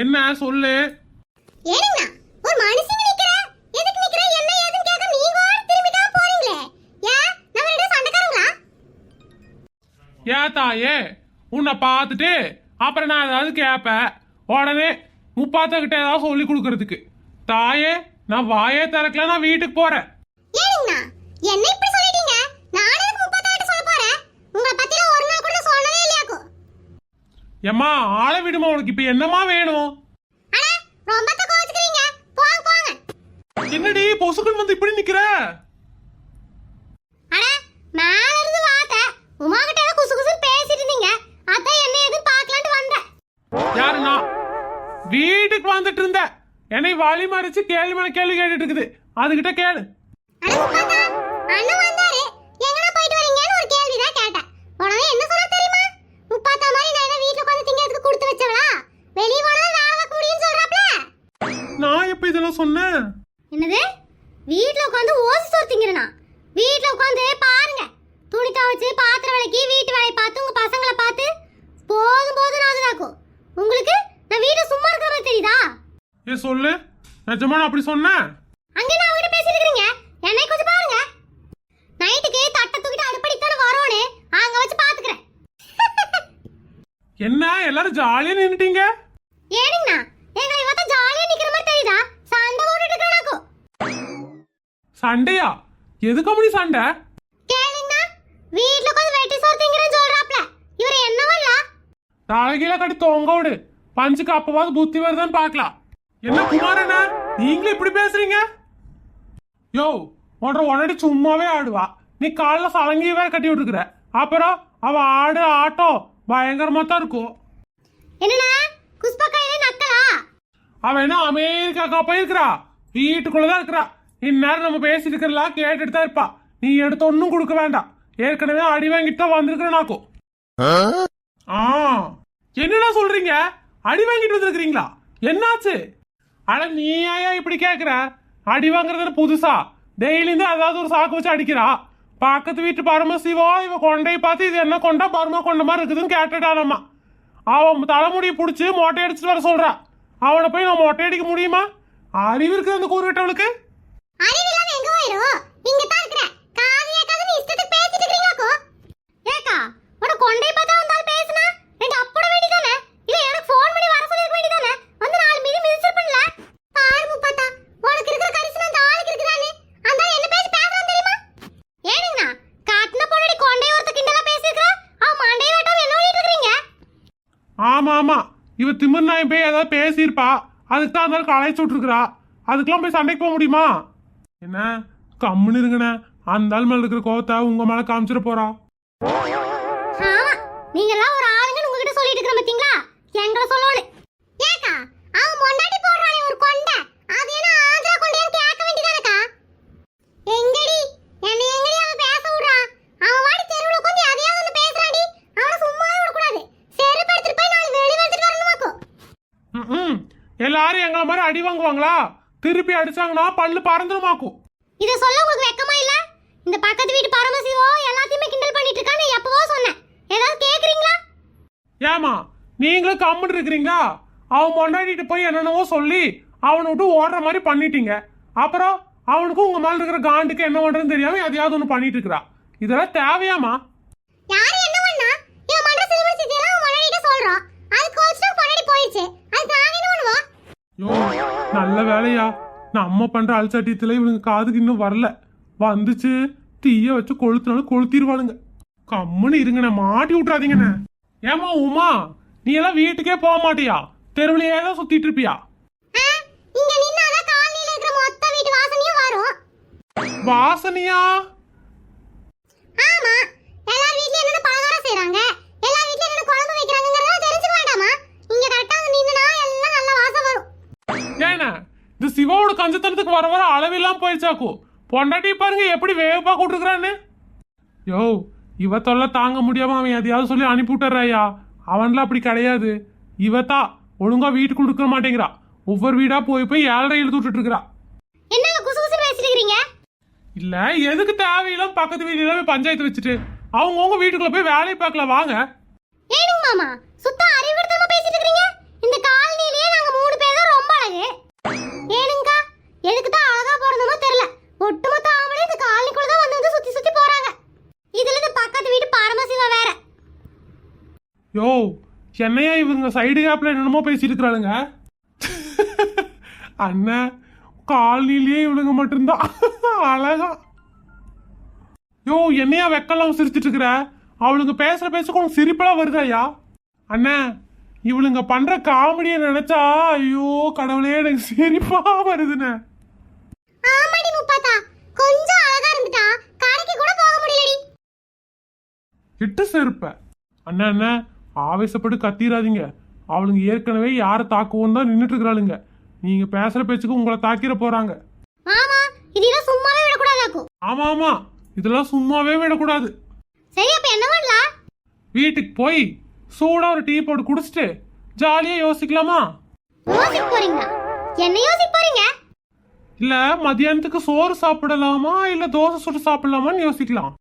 என்ன சொல்லு. ஏனுங்கண்ணா ஒரு மனுஷங்க நிக்கிற? எதுக்கு நிக்கிற? என்ன ஏதுன்னு கேட்க நீங்க ஓடி திரும்பி தான் போறீங்களே. ஏன் நம்ம ரெண்டு சண்டைக்காரங்களா? ஏ தாயே? உன்னை பார்த்துட்டு அப்புறம் நான் ஏதாவது கேட்பேன் உடனே முப்பாத்தக்கிட்ட ஏதாவது சொல்லி கொடுக்கறதுக்கு. தாயே நான் வாயே திறக்கல நான் வீட்டுக்கு போறேன். ஏனுங்கண்ணா என்ன இப்படி சொல்லிட்டீங்க நானே எனக்கு முப்பத்தாட்டு சொல்ல போறேன் உங்களை பத்தி ஒரு நாள் கூட சொல்லவே இல்லையாக்கும் ஏம்மா ஆளை விடுமா உனக்கு? இப்ப என்னம்மா வேணும்? என்னடி பொசுக்குன்னு வந்து இப்படி நிக்கிற? வீட்டுக்கு வந்துட்டு இருந்த. என்னை வழி மறிச்சு கேள்வி மேல கேள்வி கேட்டுட்டு இருக்குது. அதுகிட்ட கேளு. வீட்ல உட்காந்து ஓசி சோறு திங்கிறனா? வீட்ல உட்காந்து பாருங்க. துணி துவைச்சு பாத்திரம் விளக்கி வீட்டு வேலையை பார்த்து உங்க பசங்களை பார்த்து போதும் போதும் ஆகுதாக்கும் உங்களுக்கு நான் வீட்டை சும்மா இருக்கிற மாதிரி தெரியுதா? ஏ சொல்லு. நிஜமா நான் அப்படி சொன்னேன்? அங்க நான் அவங்கிட்ட பேசிட்டு என்னை கொஞ்சம் பாருங்க. நைட்டுக்கு தட்டை தூக்கிட்டு அடுப்படித்தானே வரோன்னு அங்க வச்சு பாத்துக்கிறேன். என்ன? எல்லாரும் ஜாலியா நின்னுட்டீங்க? ஏனுங்கண்ணா எங்களை இவத்த ஜாலியா நிக்கிற மாதிரி தெரியுதா சண்டை போட்டுட்டு இருக்கனாக்கும் சண்டையா? எதுக்கு அப்படி சண்டை? வீட்ல உட்காந்து வெட்டி சோறு திங்கிறேன்னு சொல்றாப்ல. இவர் என்னவல்ல தலைகீழ கட்டி தொங்க விடு. பஞ்சுக்கு அப்பவாது புத்தி வருதான்னு பார்க்கலாம் என்ன குமாரண்ணா நீங்களும் இப்படி பேசுறீங்க? யோ உன்ற உடனடி சும்மாவே ஆடுவா. நீ காலைல சலங்கி வேற கட்டி விட்டுருக்குற. அப்புறம் அவ ஆடு ஆட்டம் பயங்கரமா தான் இருக்கும். என்னண்ணா? குஸ்பா கையில நக்கலா? அவ என்ன அமெரிக்காக்கா போயிருக்கிறா? வீட்டுக்குள்ளதான் இருக்கிறா. இந்நேரம் நம்ம பேசிட்டு இருக்கிறலாம் கேட்டுட்டு தான் இருப்பா. நீ எடுத்து ஒன்றும் கொடுக்க வேண்டாம். ஏற்கனவே அடி வாங்கிட்டு தான் வந்திருக்கிற நாக்கும் ஆ. என்னடா சொல்றீங்க? அடி வாங்கிட்டு வந்திருக்கிறீங்களா? என்னாச்சு? அட நீ ஏன் இப்படி கேக்குற? அடி வாங்குறது புதுசா? டெய்லி தான் அதாவது ஒரு சாக்கு வச்சு அடிக்கிறா? பக்கத்து வீட்டு பரமசிவா இவ கொண்டையை பார்த்து இது என்ன கொண்டா பரம கொண்ட மாதிரி இருக்குதுன்னு கேட்டுட்டானம்மா அவன் தலைமுடியை பிடிச்சி மொட்டை அடிச்சுட்டு வர சொல்றா. அவனை போய் நான் மொட்டை அடிக்க முடியுமா? அறிவு இருக்குது அந்த கூறுகிட்டவளுக்கு அறிவில்லாம இங்க தான் இருக்கிற. காவியா கேட்காத நீ இஷ்டத்துக்கு பேசிட்டு இருக்கீங்களாக்கோ ஏக்கா உன கொண்டை பார்த்தா வந்தால் பேசுனா? ரெண்டு அப்பட வேண்டியதானே இல்ல எனக்கு ஃபோன் பண்ணி வர சொல்லிருக்க வேண்டியதானே வந்து நாலு மிதி பண்ணல? பாரு முப்பாத்தா உனக்கு இருக்கிற கரிசனம் அந்த ஆளுக்கு இருக்குதானே அந்த என்ன பேசி பேசுறான் தெரியுமா? ஏனுங்கண்ணா காட்டுன பொண்ணடி கொண்டை ஒருத்த கிண்டலா பேசிருக்கா அவ மண்டையை வெட்டாம என்ன ஓடிட்டு இருக்கீங்க ஆமா ஆமா. இவ திமிர் நாயம் போய் ஏதாவது பேசியிருப்பா. அதுக்கு தான் அந்த களைச்சு விட்டுருக்குறா. அதுக்கெல்லாம் போய் சண்டைக்கு போக முடியுமா? என்ன? கம்முன்னு இருங்கண்ணே. அந்த ஆள் மேல இருக்கிற கோவத்தை உங்க மேல காமிச்சிட போறா. ஆமா நீங்க எல்லாம் ஒரு ஆளுங்கன்னு உங்ககிட்ட சொல்லிட்டு இருக்கிற பாத்தீங்களா? எங்களை சொல்லணும். ஏக்கா அவன் பொண்டாட்டி போடுறானே ஒரு கொண்டை. அது என்ன ஆந்திரா கொண்டையான்னு கேட்க வேண்டியதானக்கா? எங்கடி? என்ன எங்கடி அவன் பேச விடுறா? அவன் வாடி தெருவுல உட்காந்து எதையாவது ஒண்ணு பேசுறாடி. அவனை சும்மாவே விடக்கூடாது. செருப்பு எடுத்துட்டு போய் நாளைக்கு வெளியே எடுத்துட்டு வரணுமாக்கும் ம் எல்லாரும் எங்களை மாதிரி அடி வாங்குவாங்களா? திருப்பி அடிச்சாங்கன்னா பல்லு பறந்துருமாக்கும். இத சொல்ல உங்களுக்கு வெக்கமா இல்ல? இந்த பக்கத்து வீட்டு பரமசிவோ எல்லாத்தையுமே கிண்டல் பண்ணிட்டு இருக்கான்னு எப்பவோ சொன்னேன். ஏதாவது கேக்குறீங்களா? ஏமா நீங்களும் கம்முன்னு இருக்கிறீங்களா? அவன் பொண்டாட்டிட்டு போய் என்னென்னவோ சொல்லி அவனை விட்டு ஓடுற மாதிரி பண்ணிட்டீங்க. அப்புறம் அவனுக்கும் உங்க மேல இருக்கிற காண்டுக்கு என்ன பண்றதுன்னு தெரியாம எதையாவது ஒன்று பண்ணிட்டு இருக்கிறா. இதெல்லாம் தேவையாமா யாரு என்ன பண்ணா? இவன் பண்ற சிறுவர் சித்தியெல்லாம் அவன் மனைவிட்ட சொல்றான் அது கோச்சுட்டு பொன்னாடி போயிடுச்சு. அதுக்கு நாங்க என்ன பண்ணுவோம்? நல்ல வேலையா. நம்ம பண்ற அல்சட்டியத்துல இவனுங்க காதுக்கு இன்னும் வரல. வந்துச்சு தீய வச்சு கொளுத்துனாலும் கொளுத்திடுவானுங்க கம்முன்னு இருங்கண்ணே மாட்டி விட்றாதீங்கண்ணே ஏமா உமா நீ எல்லாம் வீட்டுக்கே போக மாட்டியா? தெருவிலேயே தான் சுத்திட்டு இருப்பியா? ஆ, கஞ்சத்தனத்துக்கு வர வர அளவில்லாம் போயிடுச்சாக்கும் பொண்டாட்டி பாருங்க எப்படி வேகப்பா கூட்டுருக்குறான்னு யோ இவ தொல்லை தாங்க முடியாம அவன் எதையாவது சொல்லி அனுப்பி விட்டுறாயா? அவன்லாம் அப்படி கிடையாது. இவத்தா ஒழுங்கா வீட்டுக்குள்ள இருக்க மாட்டேங்கிறா. ஒவ்வொரு வீடா போய் போய் ஏழரை இழுத்து விட்டுட்டு இருக்கிறா என்னங்க குசு குசு பேசிட்டு இருக்கீங்க இல்ல எதுக்கு தேவையில்லாம பக்கத்து வீட்டுல போய் பஞ்சாயத்து வச்சுட்டு? அவங்கவுங்க வீட்டுக்குள்ள போய் வேலையை பார்க்கலாம் வாங்க. ஏனுங்க மாமா? யோ என்னையா இவங்க சைடு கேப்ல என்னமோ பேசிட்டு இருக்கிறாளுங்க அண்ணன் காலனிலேயே இவளுங்க மட்டும்தான் அழகா. யோ என்னையா வெக்கலாம் சிரிச்சிட்டு இருக்கிற அவளுங்க பேசுற பேசுக்கு உனக்கு சிரிப்பெல்லாம் வருதாயா? அண்ணா இவளுங்க பண்ற காமெடியை நினைச்சா ஐயோ கடவுளே எனக்கு சிரிப்பா வருதுண்ணே. கொஞ்சம் அழகா இருந்துட்டா. கடைக்கு கூட போக முடியலடி. இட்டு செருப்ப. அண்ணா அண்ணா ஆவேசப்பட்டு கத்திராதீங்க. அவளுங்க ஏற்கனவே யாரை தாக்குவோம் தான் நின்றுட்டு இருக்கிறாளுங்க நீங்க பேசுற பேச்சுக்கு உங்களை தாக்கிட போறாங்க. ஆமா இதெல்லாம் சும்மாவே விடக்கூடாதாக்கும்? ஆமா ஆமா. இதெல்லாம் சும்மாவே விடக்கூடாது. சரி அப்ப என்ன பண்ணலாம்? வீட்டுக்கு போய் சூடா ஒரு டீ போட்டு குடிச்சிட்டு ஜாலியா யோசிக்கலாமா? யோசிக்க போறீங்களா? என்ன யோசிக்க போறீங்க? இல்ல மதியானத்துக்கு சோறு சாப்பிடலாமா? இல்ல தோசை சுட்டு சாப்பிடலாமான்னு யோசிக்கலாம்.